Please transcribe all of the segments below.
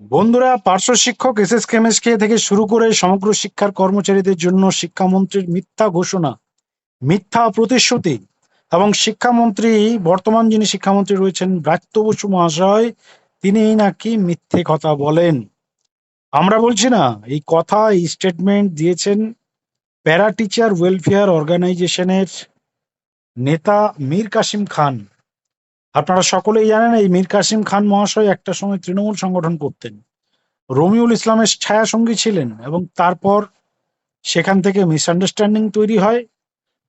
বন্ধুরা, পার্শ্ব শিক্ষক এস এস কেমএসকে থেকে শুরু করে সমগ্র শিক্ষার কর্মচারীদের জন্য শিক্ষামন্ত্রীর মিথ্যা ঘোষণা, মিথ্যা প্রতিশ্রুতি এবং শিক্ষামন্ত্রী, বর্তমান যিনি শিক্ষামন্ত্রী রয়েছেন ব্রাত্য বসু মহাশয় তিনি নাকি মিথ্যে কথা বলেন। আমরা বলছি না, এই কথা, এই স্টেটমেন্ট দিয়েছেন প্যারা টিচার ওয়েলফেয়ার অর্গানাইজেশনের নেতা মীর কাসিম খান। আপনারা সকলেই জানেন এই মীর কাসিম খান মহাশয় একটা সময় তৃণমূল সংগঠন করতেন। রমিউল ইসলামের ছায়াসঙ্গী ছিলেন এবং তারপর সেখান থেকে মিসআন্ডারস্ট্যান্ডিং তৈরি হয়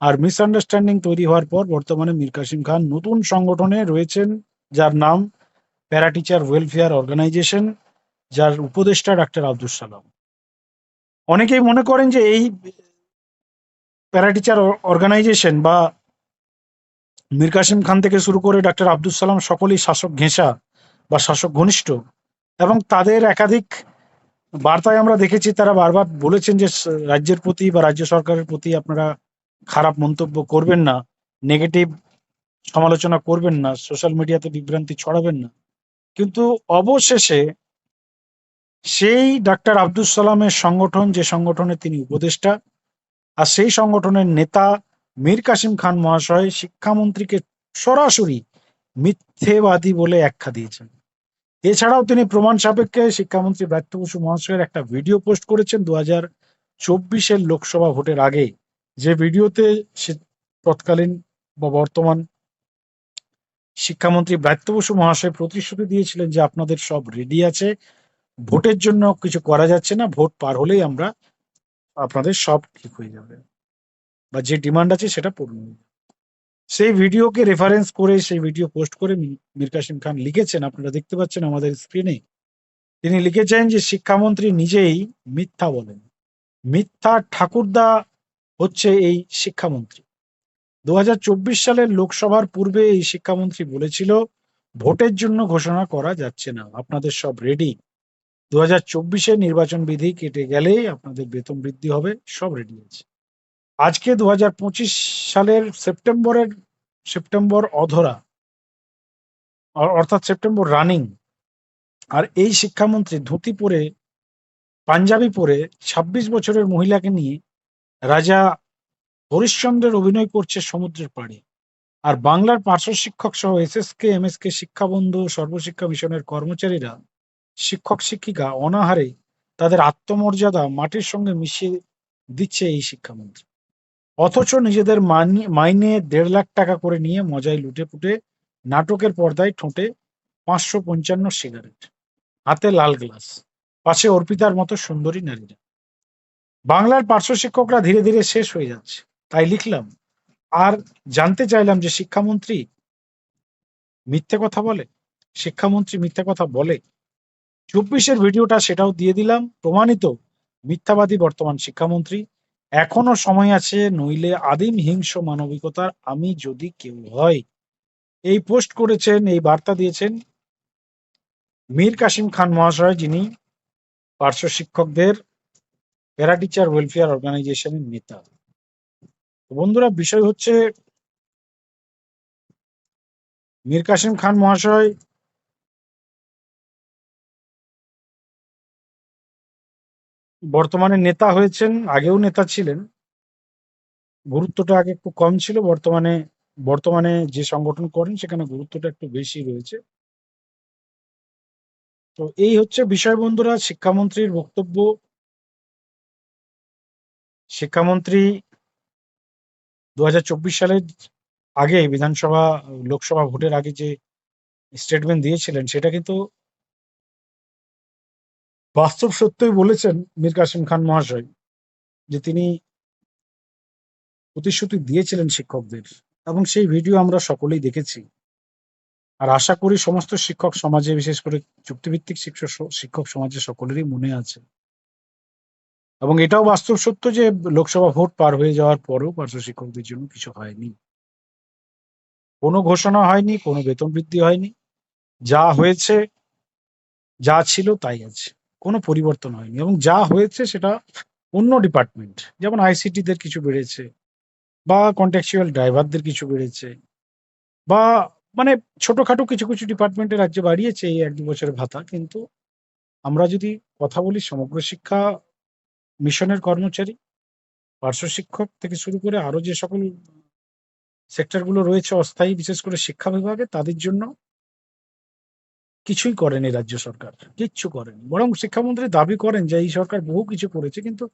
আর মিসআন্ডারস্ট্যান্ডিং তৈরি হওয়ার পর বর্তমানে মীর কাসিম খান নতুন সংগঠনে রয়েছেন, যার নাম প্যারা টিচার ওয়েলফেয়ার অর্গানাইজেশন, যার উপদেষ্টা ডাক্তার আব্দুল সালাম। অনেকেই মনে করেন যে এই প্যারা টিচার অর্গানাইজেশন বা মীর কাসিম খান থেকে শুরু করে ডাক্তার আব্দুল সালাম সকলেই শাসক ঘেঁষা বা শাসক ঘনিষ্ঠ এবং তাদের একাধিক বার্তায় আমরা দেখেছি, তারা বারবার বলেছেন যে রাজ্যের প্রতি বা রাজ্য সরকারের প্রতি আপনারা খারাপ মন্তব্য করবেন না নেগেটিভ সমালোচনা করবেন না সোশ্যাল মিডিয়াতে বিভ্রান্তি ছড়াবেন না। কিন্তু অবশেষে সেই ডাক্তার আব্দুল সালামের সংগঠন, যে সংগঠনে তিনি উপদেষ্টা, আর সেই সংগঠনের নেতা মীর কাসিম খান মহাশয় শিক্ষামন্ত্রীকে সরাসরি মিথ্যেবাদী বলে একখা দিয়েছেন। এছাড়াও তিনি প্রমাণ সাপেক্ষে শিক্ষামন্ত্রী ব্রাত্য বসু মহাশয়ের একটা ভিডিও পোস্ট করেছেন দু হাজার চব্বিশের লোকসভা ভোটের আগে। যে ভিডিওতে সে তৎকালীন বা বর্তমান শিক্ষামন্ত্রী ব্রাত্য বসু মহাশয় প্রতিশ্রুতি দিয়েছিলেন যে আপনাদের সব রেডি আছে, ভোটের জন্য কিছু করা যাচ্ছে না, ভোট পার হলেই আমরা আপনাদের সব ঠিক হয়ে যাবে। বা যে ডিমান্ড আছে সেটা পূরণ সেই ভিডিওকে রেফারেন্স করে, সেই ভিডিও পোস্ট করে মীর কাসিম খান লিখেছেন। আপনারা দেখতে পাচ্ছেন আমাদের স্ক্রিনে তিনি লিখেছেন যে, শিক্ষামন্ত্রী নিজেই মিথ্যা বলেন। মিথ্যা ঠাকুরদা হচ্ছে এই শিক্ষামন্ত্রী। দু হাজার চব্বিশ সালের লোকসভার পূর্বে এই শিক্ষামন্ত্রী বলেছিল, ভোটের জন্য ঘোষণা করা যাচ্ছে না। আপনাদের সব রেডি দু হাজার নির্বাচন বিধি কেটে গেলেই আপনাদের বেতন বৃদ্ধি হবে, সব রেডি আছে। আজকে দু সালের সেপ্টেম্বরের, সেপ্টেম্বর অধরা অর্থাৎ সেপ্টেম্বর রানিং, আর এই শিক্ষামন্ত্রী ধুতি পরে, পাঞ্জাবি পরে ২৬ বছরের মহিলাকে নিয়ে রাজা হরিশ্চন্দ্রের অভিনয় করছে সমুদ্রের পাড়ে। আর বাংলার পার্শ্ব শিক্ষক সহ এসএসকে, এমএসকে, শিক্ষাবন্ধু, সর্বশিক্ষা মিশনের কর্মচারীরা, শিক্ষক শিক্ষিকা অনাহারে তাদের আত্মমর্যাদা মাটির সঙ্গে মিশিয়ে দিচ্ছে এই শিক্ষামন্ত্রী। অথচ নিজেদের মাইনে দেড় লাখ টাকা করে নিয়ে মজায় লুটে পুটে নাটকের পর্দায় ঠোঁটে পাঁচশো পঞ্চান্ন সিগারেট, হাতে লাল গ্লাস, পাশে অর্পিতার মতো সুন্দরী নারীরা। বাংলার পার্শ্ব শিক্ষকরা ধীরে ধীরে শেষ হয়ে যাচ্ছে। তাই লিখলাম, আর জানতে চাইলাম যে শিক্ষামন্ত্রী মিথ্যে কথা বলে? শিক্ষামন্ত্রী মিথ্যে কথা বলে? চব্বিশের ভিডিওটা সেটাও দিয়ে দিলাম। প্রমাণিত মিথ্যাবাদী বর্তমান শিক্ষামন্ত্রী এখনও সময় আছে, নইলে আদিম হিংস মানবিকতার আমি যদি কেউ হয় এই পোস্ট করেছেন, এই বার্তা দিয়েছেন মীর কাসিম খান মহাশয় যিনি পার্শ্ব শিক্ষকদের প্যারা টিচার ওয়েলফেয়ার অর্গানাইজেশনের নেতা। বন্ধুরা, বিষয় হচ্ছে মীর কাসিম খান মহাশয় বর্তমানে নেতা হয়েছেন, আগেও নেতা ছিলেন। গুরুত্বটা আগে একটু কম ছিল, বর্তমানে বর্তমানে যে সংগঠন করেন সেখানে গুরুত্বটা একটু বেশি রয়েছে। তো এই হচ্ছে বিষয় বন্ধুরা শিক্ষামন্ত্রীর বক্তব্য। শিক্ষামন্ত্রী দুহাজার চব্বিশ সালের আগে বিধানসভা, লোকসভা ভোটের আগে যে স্টেটমেন্ট দিয়েছিলেন, সেটা কিন্তু বাস্তব সত্যই বলেছেন মীর কাসিম খান মহাশয় যে তিনি প্রতিশ্রুতি দিয়েছিলেন শিক্ষকদের। এবং সেই ভিডিও আমরা সকলেই দেখেছি। আর আশা করি সমস্ত শিক্ষক সমাজে, বিশেষ করে চুক্তিভিত্তিক শিক্ষক শিক্ষক সমাজে সকলেরই মনে আছে। এবং এটাও বাস্তব সত্য যে লোকসভা ভোট পার হয়ে যাওয়ার পরেও পার্শ্ব শিক্ষকদের জন্য কিছু হয়নি। কোনো ঘোষণা হয়নি, কোনো বেতন বৃদ্ধি হয়নি। যা হয়েছে, যা ছিল তাই আছে। কোনো পরিবর্তন হয়নি এবং যা হয়েছে সেটা অন্য ডিপার্টমেন্ট যেমন আইসিটিদের কিছু বেড়েছে বা কন্ট্রাকচুয়াল ড্রাইভারদের কিছু বেড়েছে বা মানে ছোটখাটো কিছু কিছু ডিপার্টমেন্টে রাজ্যে বাড়িয়েছে এই এক দু বছরের ভাতা, কিন্তু আমরা যদি কথা বলি সমগ্র শিক্ষা মিশনের কর্মচারী, পার্শ্ব শিক্ষক থেকে শুরু করে আরও যে সকল সেক্টরগুলো রয়েছে অস্থায়ী, বিশেষ করে শিক্ষা বিভাগে, তাদের জন্য কিছুই করেনি রাজ্য সরকার, কিচ্ছু করেনি। বরং শিক্ষামন্ত্রী দাবি করেন যে, এই সরকার বহু কিছু করেছে, কিন্তু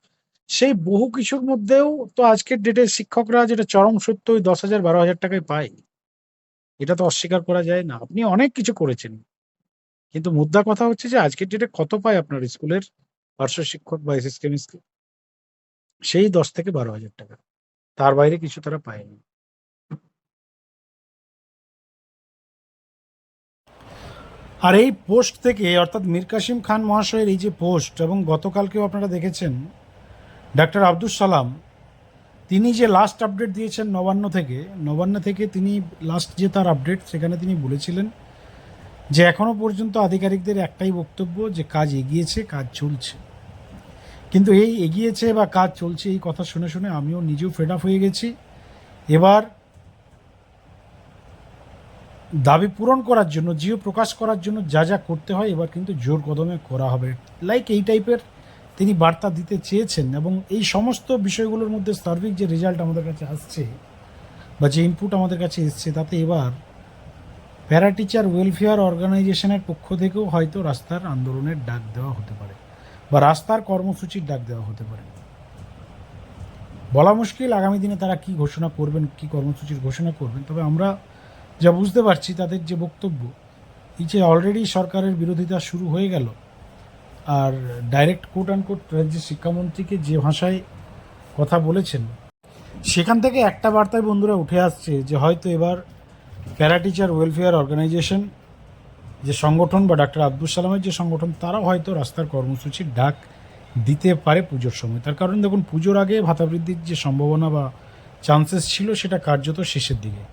সেই বহু কিছুর মধ্যেও তো আজকের ডেটে শিক্ষকরা যেটা চরম সত্য, ওই দশ হাজার বারো হাজার টাকায় পায়। এটা তো অস্বীকার করা যায় না। আপনি অনেক কিছু করেছেন। কিন্তু মুদ্রা কথা হচ্ছে যে, আজকের ডেটে কত পায় আপনার স্কুলের পার্শ্ব শিক্ষক বা এসএস কেমিস্ট্রি সেই দশ থেকে বারো হাজার টাকা। তার বাইরে কিছু তারা পায়নি। আর এই পোস্ট থেকে, অর্থাৎ মীর কাসিম খান মহাশয়ের এই যে পোস্ট এবং গতকালকেও আপনারা দেখেছেন, ডাক্তার আব্দুল সালাম, তিনি যে লাস্ট আপডেট দিয়েছেন নবান্ন থেকে নবান্ন থেকে তিনি লাস্ট যে তার আপডেট সেখানে তিনি বলেছিলেন যে এখনও পর্যন্ত আধিকারিকদের একটাই বক্তব্য যে কাজ এগিয়েছে, কাজ চলছে। কিন্তু এই এগিয়েছে বা কাজ চলছে এই কথা শুনে শুনে আমিও নিজেও ফেড আপ হয়ে গেছি। এবার দাবি পূরণ করার জন্য, জিও প্রকাশ করার জন্য যা যা করতে হয়, এবার কিন্তু জোর কদমে করা হবে। লাইক এই টাইপের তিনি বার্তা দিতে চেয়েছেন এবং এই সমস্ত বিষয়গুলোর মধ্যে সার্বিক যে রেজাল্ট আমাদের কাছে আসছে বা যে ইনপুট আমাদের কাছে এসছে, তাতে এবার প্যারা টিচার ওয়েলফেয়ার অর্গানাইজেশনের পক্ষ থেকেও হয়তো রাস্তার আন্দোলনের ডাক দেওয়া হতে পারে বা রাস্তার কর্মসূচির ডাক দেওয়া হতে পারে। বলা মুশকিল, আগামী দিনে তারা কি ঘোষণা করবেন, কি কর্মসূচির ঘোষণা করবেন, তবে আমরা যা বুঝতে পারছি তাদের যে বক্তব্য, এই যে অলরেডি সরকারের বিরোধিতা শুরু হয়ে গেল, আর ডাইরেক্ট কোট অ্যান্ড কোট রাজ্যের শিক্ষামন্ত্রীকে যে ভাষায় কথা বলেছেন, সেখান থেকে একটা বার্তায় বন্ধুরা উঠে আসছে যে হয়তো এবার প্যারা টিচার ওয়েলফেয়ার অর্গানাইজেশন যে সংগঠন বা ডাক্তার আব্দুল সালামের যে সংগঠন, তারাও হয়তো রাস্তার কর্মসূচির ডাক দিতে পারে পুজোর সময়। তার কারণ দেখুন, পুজোর আগে ভাতা বৃদ্ধির যে সম্ভাবনা বা চান্সেস ছিল, সেটা কার্যত শেষের দিকে।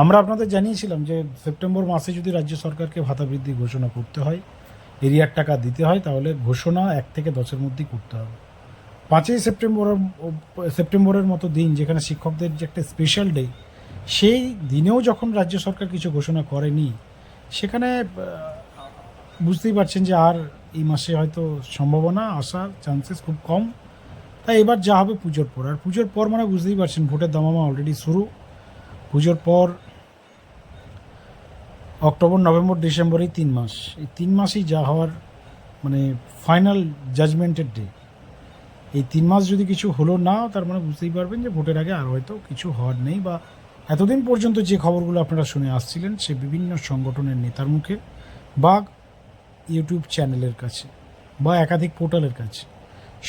আমরা আপনাদের জানিয়েছিলাম যে সেপ্টেম্বর মাসে যদি রাজ্য সরকারকে ভাতা বৃদ্ধি ঘোষণা করতে হয় এরিয়ার টাকা দিতে হয়, তাহলে ঘোষণা এক থেকে দশের মধ্যেই করতে হবে। পাঁচই সেপ্টেম্বর সেপ্টেম্বরের মতো দিন যেখানে শিক্ষকদের যে একটা স্পেশাল ডে সেই দিনেও যখন রাজ্য সরকার কিছু ঘোষণা করেনি, সেখানে বুঝতেই পারছেন যে আর এই মাসে হয়তো সম্ভাবনা আসার চান্সেস খুব কম। তাই এবার যা হবে পুজোর পর। আর পুজোর পর মানে বুঝতেই পারছেন, ভোটের দামামা অলরেডি শুরু। পুজোর পর অক্টোবর, নভেম্বর ডিসেম্বরেই তিন মাস। এই তিন মাসই যা হওয়ার মানে ফাইনাল জাজমেন্টের ডে এই তিন মাস যদি কিছু হলো না, তার মানে বুঝতেই পারবেন যে ভোটের আগে আর হয়তো কিছু হওয়ার নেই বা এতদিন পর্যন্ত যে খবরগুলো আপনারা শুনে আসছিলেন, সে বিভিন্ন সংগঠনের নেতার মুখে বা ইউটিউব চ্যানেলের কাছে বা একাধিক পোর্টালের কাছে।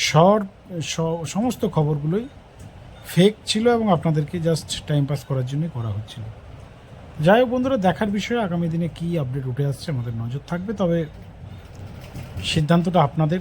সর সমস্ত খবরগুলোই ফেক ছিল এবং আপনাদেরকে জাস্ট টাইম পাস করার জন্য করা হচ্ছিল। যাই হোক বন্ধুরা, দেখার বিষয়ে আগামী দিনে কী আপডেট উঠে আসছে আমাদের নজর থাকবে, তবে সিদ্ধান্তটা আপনাদের।